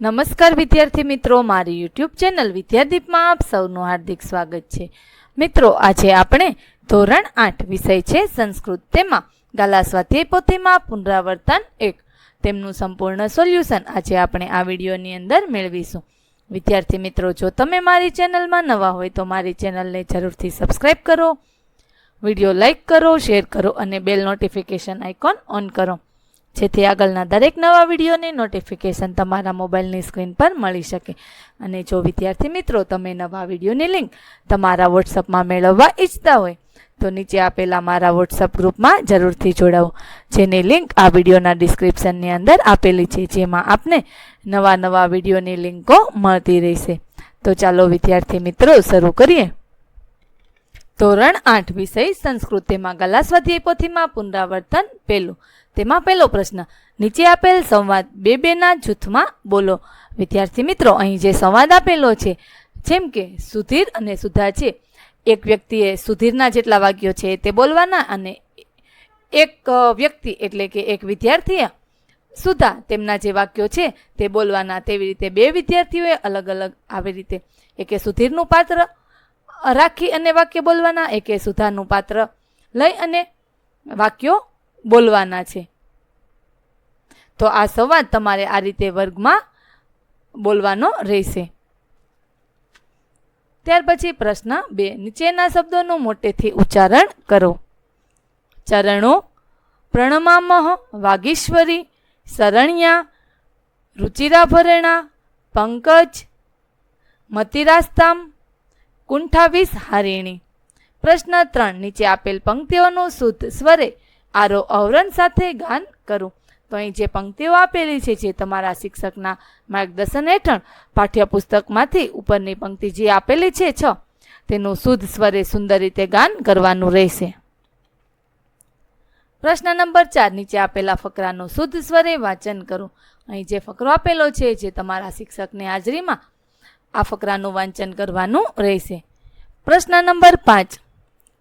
નમસ્કાર વિદ્યાર્થી મિત્રો, મારી યુટ્યુબ ચેનલ વિદ્યાદીપમાં આપ સૌનું હાર્દિક સ્વાગત છે. મિત્રો, આજે આપણે ધોરણ આઠ વિષય છે સંસ્કૃત તેમાં. ગાલા સ્વાધ્યાય પોથીમાં પુનરાવર્તન એક. તેમનું સંપૂર્ણ સોલ્યુશન આજે આપણે આ વિડીયોની અંદર મેળવીશું. વિદ્યાર્થી મિત્રો, જો તમે મારી ચેનલમાં નવા હોય તો મારી ચેનલને જરૂરથી સબસ્ક્રાઈબ કરો, વીડિયો લાઇક કરો, શેર કરો અને બેલ નોટિફિકેશન આઇકોન ઓન કરો. જેથી આગળના દરેક નવા વિડીયોની નોટિફિકેશન તમારા મોબાઈલની સ્ક્રીન પર મળી શકે. અને જો વિદ્યાર્થી મિત્રો, તમે નવા વિડીયોની લિંક તમારા વોટ્સઅપમાં મેળવવા ઈચ્છતા હોય, તો નીચે આપેલા મારા વોટ્સઅપ ગ્રુપમાં જરૂરથી જોડાવો જેની લિંક આ વિડીયોના ડિસ્ક્રિપ્શનની અંદર આપેલી છે, જેમાં આપને નવા નવા વિડીયોની લિંકો મળતી રહેશે. તો ચાલો વિદ્યાર્થી મિત્રો, શરૂ કરીએ. ધોરણ આઠ વિષય સંસ્કૃતિમાં ગલા સ્વાધ્યાય પોથીમાં પુનરાવર્તન પહેલું. તેમાં પહેલો પ્રશ્ન, નીચે આપેલ સંવાદ બે બેના જૂથમાં? બોલો. વિદ્યાર્થી મિત્રો, અહીં જે સંવાદ આપેલો છે, જેમ કે સુધીર અને સુધા છે, એક વ્યક્તિએ સુધીરના જેટલા વાક્યો છે તે બોલવાના અને એક વ્યક્તિ એટલે કે એક વિદ્યાર્થીએ સુધા તેમના જે વાક્યો છે તે બોલવાના. તેવી રીતે બે વિદ્યાર્થીઓએ અલગ અલગ આવી રીતે એકે સુધીરનું પાત્ર રાખી અને વાક્ય બોલવાના, એકે સુધાનું પાત્ર લઈ અને વાક્યો બોલવાના છે. તો આ સંવાદ તમારે આ રીતે વર્ગમાં બોલવાનો રહેશે. ત્યાર પછી પ્રશ્ન બે. નીચેના શબ્દોનું મોટેથી ઉચ્ચારણ કરો. ચરણો, પ્રણમામહ, વાગીશ્વરી, શરણ્યા, રુચિરાભરણા, પંકજ, મતિરાસ્તામ, કુંઠાવીસ હારિણી. પ્રશ્ન ત્રણ. નીચે આપેલ પંક્તિઓનું શુદ્ધ સ્વરે આરો અવરણ સાથે ગાન કરું. તો અહીં જે પંક્તિઓ આપેલી છે, જે તમારા શિક્ષકના માર્ગદર્શન હેઠળ પાઠ્યપુસ્તકમાંથી ઉપરની પંક્તિ જે આપેલી છે, છ, તેનું શુદ્ધ સ્વરે સુંદર રીતે ગાન કરવાનું રહેશે. પ્રશ્ન નંબર ચાર, નીચે આપેલા ફકરાનું શુદ્ધ સ્વરે વાંચન કરો. અહીં જે ફકરો આપેલો છે, જે તમારા શિક્ષકની હાજરીમાં આ ફકરાનું વાંચન કરવાનું રહેશે. પ્રશ્ન નંબર પાંચ,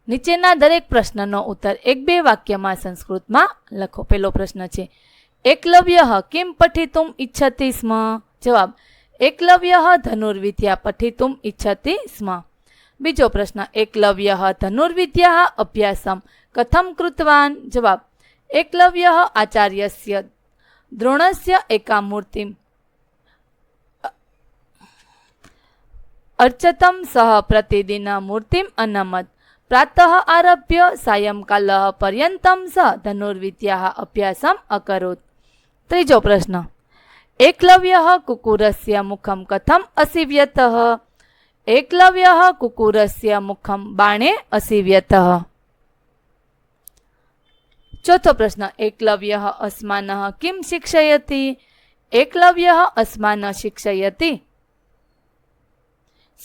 નીચેના દરેક પ્રશ્નનો ઉત્તર એક બે વાક્યમાં સંસ્કૃતમાં લખો. પેલો પ્રશ્ન છે એકલવ્ય કિમ પઠિતુમ ઈચ્છતિ સ્મ? જવાબ, એકલવ્ય ધનુર્વિદ્યા પઠિતુમ ઈચ્છતિ સ્મ. બીજો પ્રશ્ન, એકલવ્ય ધનુર્વિદ્યા અભ્યાસમ કથમ કૃતવાન? જવાબ, એકલવ્ય આચાર્યસ્ય દ્રોણસ્ય એકા મૂર્તિ અર્ચતમ સહ પ્રતિદિન મૂર્તિમ અનમત. પ્રાતઃ આરભ્ય સાયંકાલ પર્યંતમ સહ ધનુર્વિદ્યા અભ્યાસમ અકરોત. ત્રીજો પ્રશ્ન. એકલવ્ય કુકુરસ્ય મુખમ કથમ અસિવ્યત. એકલવ્ય કુકુરસ્ય મુખમ બાણે અસિવ્યત. ચોથો પ્રશ્ન. એકલવ્ય અસ્માન કિમ શિક્ષયતી? એકલવ્ય અસ્માન શિક્ષયતી.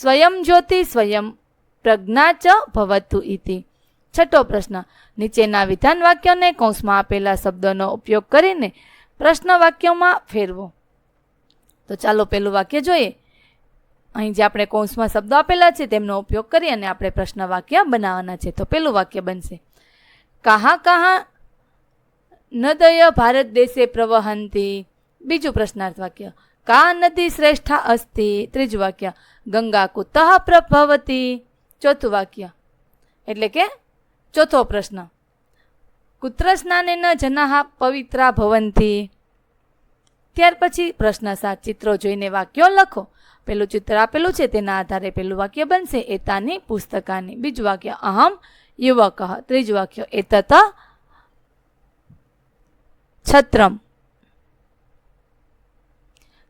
સ્વયં જ્યોતિ સ્વયં પ્રજ્ઞા ચ ભવતુ ઇતિ. છઠ્ઠો પ્રશ્ન. નીચેના વિધાન વાક્યને કૌંસમાં આપેલા શબ્દોનો ઉપયોગ કરીને પ્રશ્ન વાક્યોમાં ફેરવો. તો ચાલો પેલું વાક્ય જોઈએ. અહીં જે આપણે કૌંસમાં શબ્દો આપેલા છે, તેમનો ઉપયોગ કરી અને આપણે પ્રશ્ન વાક્ય બનાવવાના છે. તો પેલું વાક્ય બનશે. કહા કહા નદય ભારત દેશે પ્રવહંતી. બીજું પ્રશ્નાર્થ વાક્ય. કા નદી શ્રેષ્ઠા અસ્તિ? ત્રીજું વાક્ય. ગંગા કુતઃ પ્રભવતી. ચોથું વાક્ય. એટલે કે ચોથો પ્રશ્ન. કુત્ર ન જનાહ પવિત્રા ભવંતી. ત્યાર પછી પ્રશ્ન સાત ચિત્રો જોઈને વાક્યો લખો. પેલું ચિત્ર આપેલું છે તેના આધારે પેલું વાક્ય બનશે એતાની પુસ્તકાની. બીજું વાક્ય, અહમ યુવક. ત્રીજું વાક્ય, એતત છત્રમ.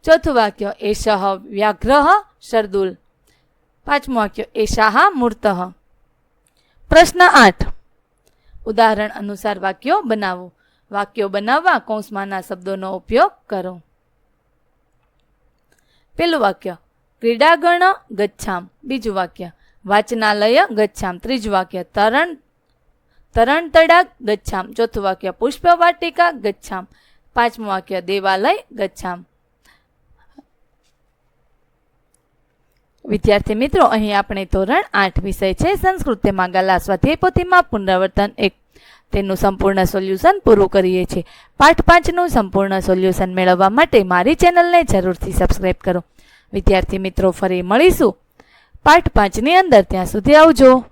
ચોથું વાક્ય એષ વ્યાઘ્રહ શર્દુલ. પાંચમું વાક્ય, એશાહ મૂર્ત. પ્રશ્ન આઠ. ઉદાહરણ અનુસાર વાક્યો બનાવો. વાક્યો બનાવવા કૌંસમાંના શબ્દોનો ઉપયોગ કરો. પેલું વાક્ય, ક્રીડાગણ ગચ્છામ. બીજું વાક્ય, વાચનાલય ગચ્છામ. ત્રીજું વાક્ય, તરણ તરણ તડાગ ગચ્છામ. ચોથું વાક્ય, પુષ્પવાટિકા ગચ્છામ. પાંચમું વાક્ય, દેવાલય ગચ્છામ. વિદ્યાર્થી મિત્રો, અહીં આપણે ધોરણ આઠ વિષય છે સંસ્કૃત તેમાં ગલા સ્વાધ્યાય પોથીમાં પુનરાવર્તન એક. તેનું સંપૂર્ણ સોલ્યુશન પૂરું કરીએ છીએ. પાઠ પાંચનું સંપૂર્ણ સોલ્યુશન મેળવવા માટે મારી ચેનલને જરૂરથી સબસ્ક્રાઈબ કરો. વિદ્યાર્થી મિત્રો, ફરી મળીશું. પાઠ પાંચની અંદર ત્યાં સુધી આવજો.